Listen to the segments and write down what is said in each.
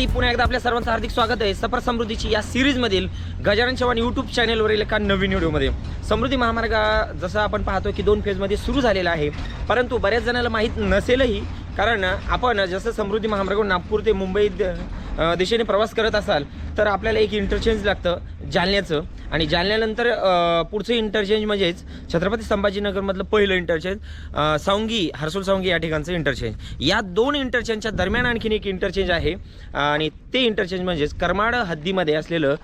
मंडळी पुन्हा एकदा आपल्या सर्वांचं हार्दिक स्वागत आहे. सफर समृद्धीची या सिरीजमधील गजानन चव्हाण यूट्यूब चॅनलवरील एका नवीन व्हिडिओमध्ये. समृद्धी महामार्ग जसं आपण पाहतो की दोन फेजमध्ये सुरू झालेला आहे. परंतु बऱ्याच जणांना माहीत नसेलही कारण आपण जसं समृद्धी महामार्ग नागपूर ते मुंबई द- दिशेने प्रवास करत असाल तर आपल्याला एक इंटरचेंज लागतं जालन्याचं. आणि जालन्यानंतर पुढचं इंटरचेंज म्हणजेच छत्रपती संभाजीनगरमधलं पहिलं इंटरचेंज सावंगी हर्सुल सावंगी या ठिकाणचं इंटरचेंज या दोन इंटरचेंजच्या दरम्यान आणखीन एक इंटरचेंज आहे. आणि ते इंटरचेंज म्हणजेच करमाड हद्दीमध्ये असलेलं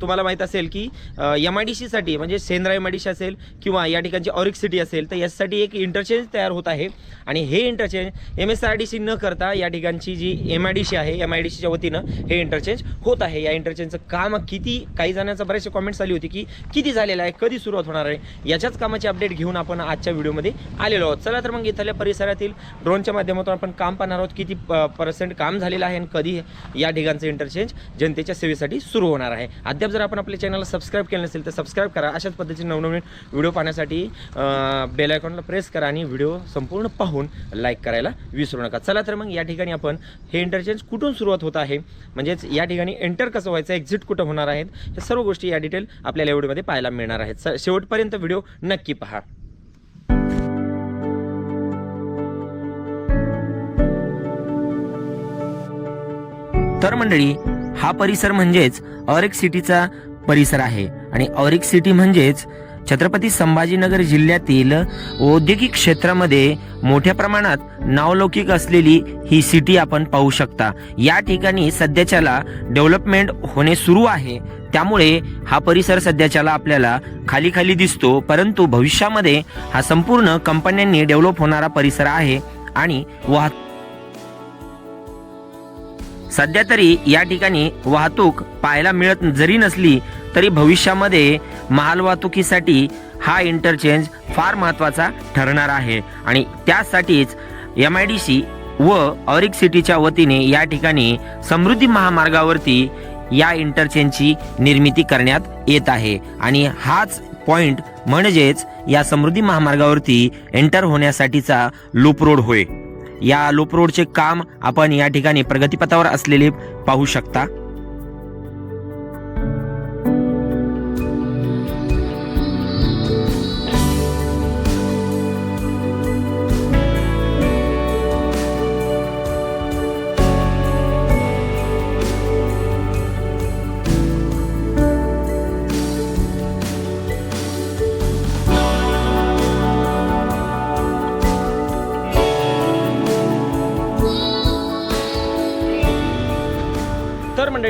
तुम्हाला माहीत असेल की एम आय डी सीसाठी म्हणजे Shendra M I D C असेल किंवा या ठिकाणची ऑरिक सिटी असेल तर यासाठी एक इंटरचेंज तयार होत आहे. आणि हे interchange M S R D C न करता या ठिकाणची जी एम आय डी सी आहे एम आय डी सीच्या वतीनं हे इंटरचेंज होत आहे. या इंटरचेंजचं काम किती काही जणांचं बरेचसे कॉमेंट्स आली होती की किती झालेलं आहे कधी सुरुवात होणार आहे याच्याच कामाची अपडेट घेऊन आपण आजच्या व्हिडिओमध्ये आलेलो आहोत. चला तर मग इथल्या परिसरातील ड्रोनच्या माध्यमातून आपण काम पाहणार आहोत किती पर्सेंट काम झालेलं आहे आणि कधी या ठिकाणचं इंटरचेंज जनतेच्या सेवेसाठी सुरू होणार आहे. अद्याप जर आपण आपल्या चॅनलला सबस्क्राईब केलं नसेल तर सबस्क्राईब करा. अशाच पद्धतीने नवनवीन व्हिडिओ पाहण्यासाठी बेल आयकॉनला प्रेस करा आणि व्हिडिओ संपूर्ण पाहून लाईक करायला विसरू नका. चला तर मग या ठिकाणी आपण हे इंटरचेंज कुठून सुरुवात होत आहे? म्हणजेच या ठिकाणी एंटर कसं व्हायचं एक्झिट कुठं होणार आहेत? ह्या सर्व गोष्टी या डिटेल आपल्याला एवढीमध्ये पाहायला मिळणार आहेत. स- शेवटपर्यंत व्हिडिओ नक्की पहा. तर मंडळी हा परिसर म्हणजेच ऑरिक सिटीचा परिसर आहे. आणि ऑरिक सिटी म्हणजेच छत्रपती संभाजीनगर जिल्ह्यातील औद्योगिक क्षेत्रामध्ये मोठ्या प्रमाणात नावलौकिक असलेली ही सिटी आपण पाहू शकता. या ठिकाणी सध्याच्याला डेव्हलपमेंट होणे सुरू आहे. त्यामुळे हा परिसर सध्याच्याला आपल्याला खाली खाली दिसतो परंतु भविष्यामध्ये हा संपूर्ण कंपन्यांनी डेव्हलप होणारा परिसर आहे आणि वाहतूक सध्या तरी या ठिकाणी वाहतूक पाहायला मिळत जरी नसली तरी भविष्यामध्ये मालवाहतुकीसाठी हा इंटरचेंज फार महत्त्वाचा ठरणार आहे. आणि त्यासाठीच एम आय डी सी व ऑरिक सिटीच्या वतीने या ठिकाणी समृद्धी महामार्गावरती या इंटरचेंजची निर्मिती करण्यात येत आहे. आणि हाच पॉइंट म्हणजेच या समृद्धी महामार्गावरती एंटर होण्यासाठीचा लूप रोड होय. या लोप रोडचे काम आपण या ठिकाणी प्रगतीपथावर असलेले पाहू शकता.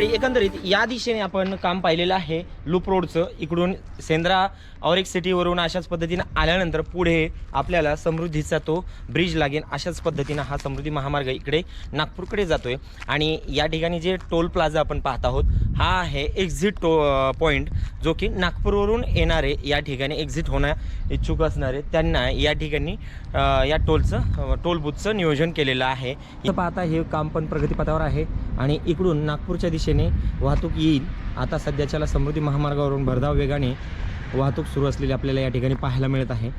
मंडळी एकंदरीत या दिशेने आपण काम पाहिलेलं आहे. लूप रोडचं इकडून सेंद्रा ऑरिक सिटीवरून अशाच पद्धतीनं आल्यानंतर पुढे आपल्याला समृद्धीचा तो ब्रिज लागेल अशाच पद्धतीनं हा समृद्धी महामार्ग इकडे नागपूरकडे जातोय. आणि या ठिकाणी जे टोल प्लाझा आपण पाहत आहोत हा आहे एक्झिट टो पॉईंट जो की नागपूरवरून येणारे या ठिकाणी एक्झिट होण्या इच्छुक असणारे त्यांना या ठिकाणी या टोलचं टोल बुथचं नियोजन केलेलं आहे. पाहता हे काम पण प्रगतीपथावर आहे. आणि इकडून नागपूरच्या दिशेने वाहतूक येईल. आता सध्याच्याला समृद्धी महामार्गावरून भरधाव वेगाने वाहतूक सुरू असलेली आपल्याला या ठिकाणी पाहायला मिळत आहे.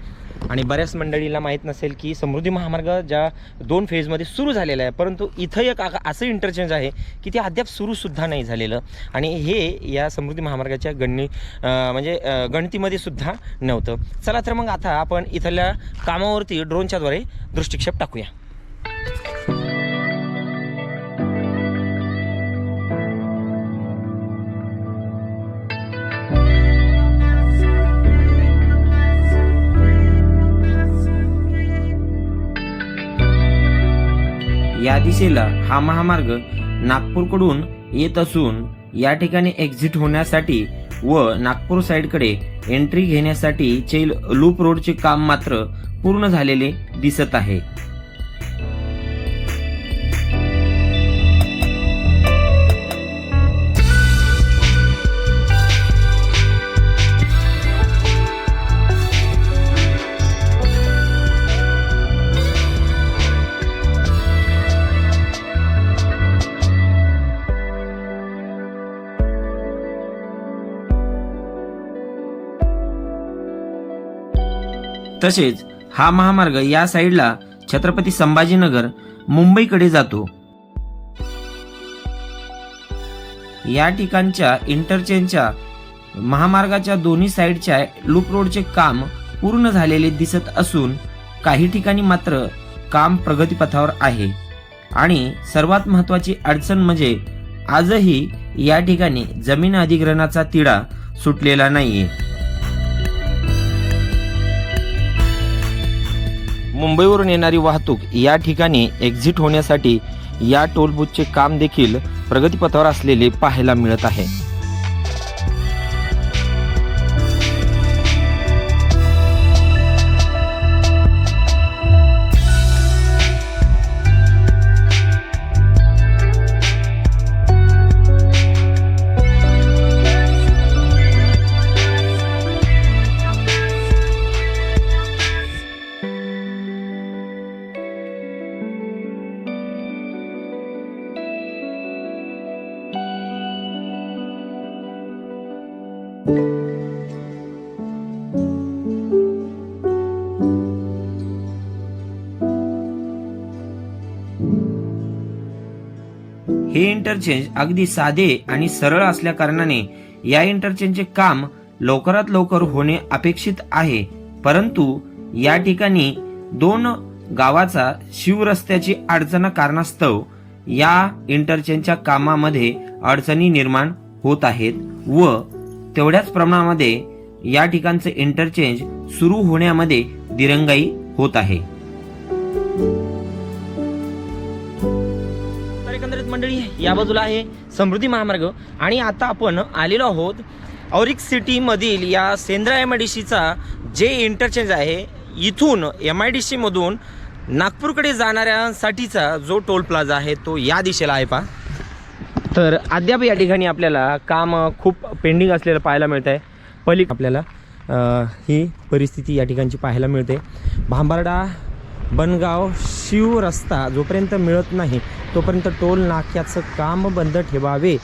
आणि बऱ्याच मंडळीला माहीत नसेल की समृद्धी महामार्ग ज्या दोन फेजमध्ये सुरू झालेला आहे परंतु इथं एक असं इंटरचेंज आहे की ते अद्याप सुरूसुद्धा नाही झालेलं. आणि हे या समृद्धी महामार्गाच्या गणनी म्हणजे गणतीमध्ये सुद्धा नव्हतं. चला तर मग आता आपण इथल्या कामावरती ड्रोनच्याद्वारे दृष्टिक्षेप टाकूया. या दिशेला हा महामार्ग नागपूरकडून येत असून या ठिकाणी एक्झिट होण्यासाठी व नागपूर साईडकडे एंट्री घेण्यासाठी चेल लूप रोडचे काम मात्र पूर्ण झालेले दिसत आहे. तसेच हा महामार्ग या साईडला छत्रपती संभाजीनगर मुंबईकडे जातो. या ठिकाणच्या इंटरचेंजच्या महामार्गाच्या दोन्ही साईडच्या लूप रोडचे काम पूर्ण झालेले दिसत असून काही ठिकाणी मात्र काम प्रगतीपथावर आहे. आणि सर्वात महत्वाची अडचण म्हणजे आजही या ठिकाणी जमीन अधिग्रहणाचा तिढा सुटलेला नाहीये. मुंबईवरून येणारी वाहतूक या ठिकाणी एक्झिट होण्यासाठी या टोलबूथचे काम देखील प्रगतीपथावर असलेले पाहायला मिळत आहे. इंटरचेंज अगदी साधे आणि सरळ असल्या कारणाने या इंटरचेंजचे काम लवकरात लवकर होणे अपेक्षित आहे. परंतु या ठिकाणी दोन गावाचा शिवरस्त्याची अडचण कारणास्तव या इंटरचेंजच्या कामामध्ये अडचणी निर्माण होत आहेत व तेवढ्याच प्रमाणामध्ये या ठिकाणचं इंटरचेंज सुरू होण्यामध्ये दिरंगाई होत आहे. मंडळी या बाजूला आहे समृद्धी महामार्ग. आणि आता आपण आलेलो आहोत औरिक सिटीमधील या सेंद्रा एम आय डी सीचा जे इंटरचेंज आहे इथून एम आय डी सीमधून नागपूरकडे जाणाऱ्यांसाठीचा जो टोल प्लाझा आहे तो या दिशेला आहे पा तर अद्याप या ठिकाणी आपल्याला काम खूप पेंडिंग असलेलं पाहायला मिळतं आहे पली आपल्याला ही परिस्थिती या ठिकाणची पाहायला मिळते. भांबारडा बनगाव शिव रस्ता जोपर्यंत मिळत नाही तोपर्यंत टोल नाक्याचं काम बंद ठेवावे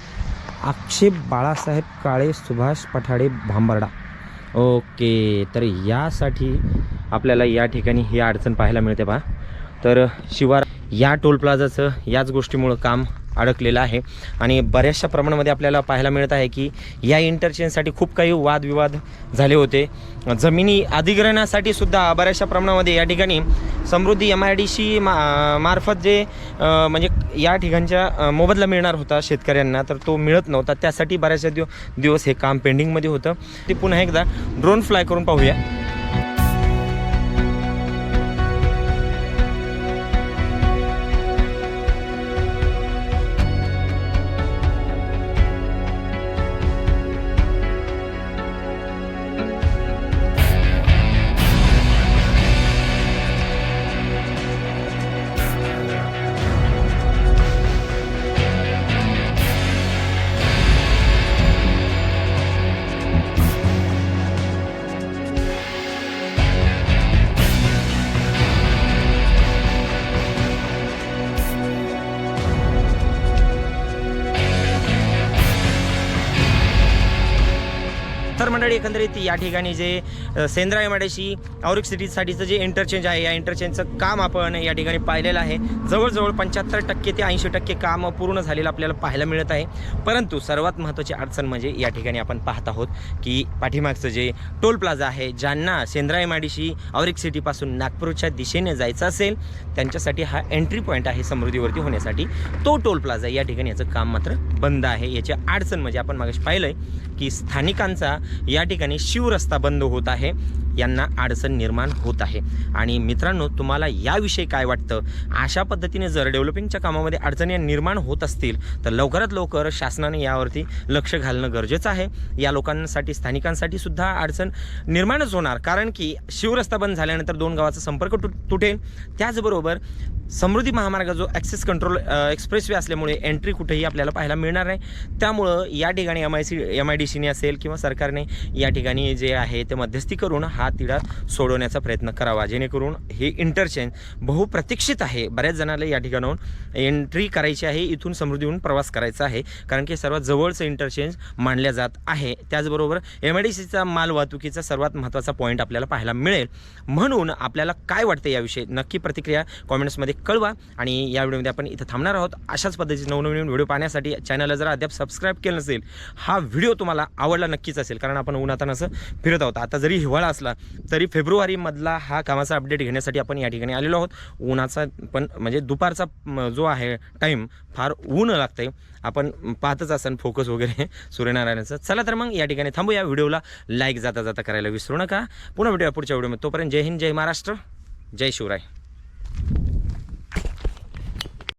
आक्षेप बाळासाहेब काळे सुभाष पठाडे भांबर्डा. ओके तर यासाठी आपल्याला या ठिकाणी ही अडचण पाहायला मिळते पहा. तर शिवार या टोल प्लाझाचं याच गोष्टीमुळं काम अडकलेलं आहे. आणि बऱ्याचशा प्रमाणामध्ये आपल्याला पाहायला मिळत आहे की या इंटरचेंजसाठी खूप काही वादविवाद झाले होते. जमिनी अधिग्रहणासाठी सुद्धा बऱ्याचशा प्रमाणामध्ये या ठिकाणी Samruddhi M I D C मा मार्फत जे म्हणजे या ठिकाणच्या मोबदला मिळणार होता शेतकऱ्यांना तर तो मिळत नव्हता. त्यासाठी बऱ्याचशा दिव दिवस हे काम पेंडिंगमध्ये होतं. ते पुन्हा एकदा ड्रोन फ्लाय करून पाहूया. तर एकंदरीत या ठिकाणी जे सेंद्राय सेंद्रा एम औरिक सिटीसाठीचं जे इंटरचेंज आहे या इंटरचेंजचं काम आपण या ठिकाणी पाहिलेलं आहे. जवळजवळ पंच्याहत्तर टक्के ते ऐंशी टक्के काम पूर्ण झालेलं आपल्याला पाहायला मिळत आहे. परंतु सर्वात महत्त्वाची अडचण म्हणजे या ठिकाणी आपण पाहत आहोत की पाठीमागचं जे टोल प्लाझा आहे ज्यांना सेंद्रा माडीशी औरिक सिटीपासून नागपूरच्या दिशेने जायचं असेल त्यांच्यासाठी हा एंट्री पॉईंट आहे समृद्धीवरती होण्यासाठी. तो टोल प्लाझा या ठिकाणी याचं काम मात्र बंद आहे. याची अडचण म्हणजे आपण मागाशी पाहिलं आहे की स्थानिकांचा या ठिकाणी शिवरस्ता बंद होत आहे. यांना अडचण निर्माण होत आहे. आणि मित्रांनो तुम्हाला याविषयी काय वाटतं? अशा पद्धतीने जर डेव्हलपिंगच्या कामामध्ये अडचणी निर्माण होत असतील तर लवकरात लवकर शासनाने यावरती लक्ष घालणं गरजेचं आहे. या लोकांसाठी स्थानिकांसाठी सुद्धा अडचण निर्माणच होणार. कारण की शिवरस्ता बंद झाल्यानंतर दोन गावाचा संपर्क तुटेल. त्याचबरोबर समृद्धी महामार्ग जो ॲक्सेस कंट्रोल एक्सप्रेसवे असल्यामुळे एंट्री कुठेही आपल्याला पाहायला मिळणार नाही. त्यामुळं या ठिकाणी M I C M I D सीने असेल किंवा सरकारने या ठिकाणी जे आहे ते मध्यस्थी करून हा तिढा सोडवण्याचा प्रयत्न करावा. जेणेकरून हे इंटरचेंज बहुप्रतीक्षित आहे. बऱ्याच जणांना या ठिकाणाहून एंट्री करायची आहे. इथून समृद्धीहून प्रवास करायचा आहे. कारण की सर्वात जवळचं इंटरचेंज मानल्या जात आहे. त्याचबरोबर एम आय डी सीचा माल वाहतुकीचा सर्वात महत्त्वाचा पॉईंट आपल्याला पाहायला मिळेल. म्हणून आपल्याला काय वाटतं याविषयी? नक्की प्रतिक्रिया कॉमेंट्समध्ये कळवा आणि या व्हिडिओमध्ये आपण इथं थांबणार आहोत. अशाच पद्धतीचे नवनवीन व्हिडिओ पाहण्यासाठी चॅनलला जर अद्याप सबस्क्राईब केलं नसेल हा व्हिडिओ तुम्हाला आवडला नक्कीच असेल. कारण आपण उन्हातानं असं फिरत आहोत. आता जरी हिवाळा असला तरी फेब्रुवारीमधला हा कामाचा अपडेट घेण्यासाठी आपण या ठिकाणी आलेलो आहोत. उन्हाचा पण म्हणजे दुपारचा जो आहे टाईम फार ऊन लागतंय. आपण पाहतच असाल फोकस वगैरे सूर्यनारायणाचं. चला तर मग या ठिकाणी थांबू या व्हिडिओला लाईक जाता जाता करायला विसरू नका. पुन्हा व्हिडिओ पुढच्या व्हिडिओमध्ये तोपर्यंत जय हिंद जय महाराष्ट्र जय शिवराय.